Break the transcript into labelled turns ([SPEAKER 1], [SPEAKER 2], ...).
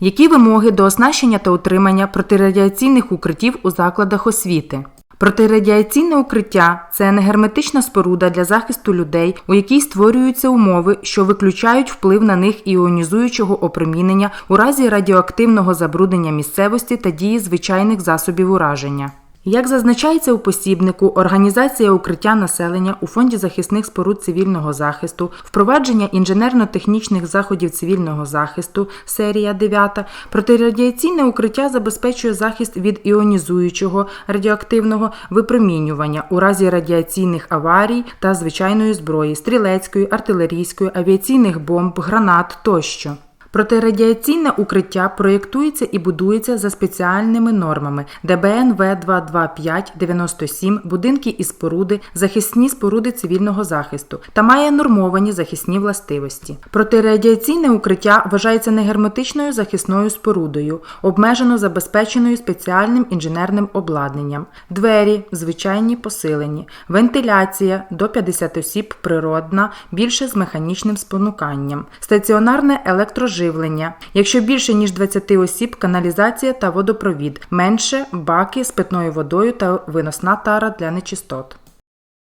[SPEAKER 1] Які вимоги до оснащення та утримання протирадіаційних укриттів у закладах освіти? Протирадіаційне укриття це негерметична споруда для захисту людей, у якій створюються умови, що виключають вплив на них іонізуючого опромінення у разі радіоактивного забруднення місцевості та дії звичайних засобів ураження. Як зазначається у посібнику, організація укриття населення у фонді захисних споруд цивільного захисту, впровадження інженерно-технічних заходів цивільного захисту, серія 9, протирадіаційне укриття забезпечує захист від іонізуючого радіоактивного випромінювання у разі радіаційних аварій та звичайної зброї, стрілецької, артилерійської, авіаційних бомб, гранат тощо. Протирадіаційне укриття проєктується і будується за спеціальними нормами ДБН В22597 будинки і споруди, захисні споруди цивільного захисту та має нормовані захисні властивості. Протирадіаційне укриття вважається негерметичною захисною спорудою, обмежено забезпеченою спеціальним інженерним обладнанням, двері звичайні посилені, вентиляція до 50 осіб природна, більше з механічним спонуканням, стаціонарне електроживлення. Якщо більше ніж 20 осіб, каналізація та водопровід, менше баки з питною водою та виносна тара для нечистот.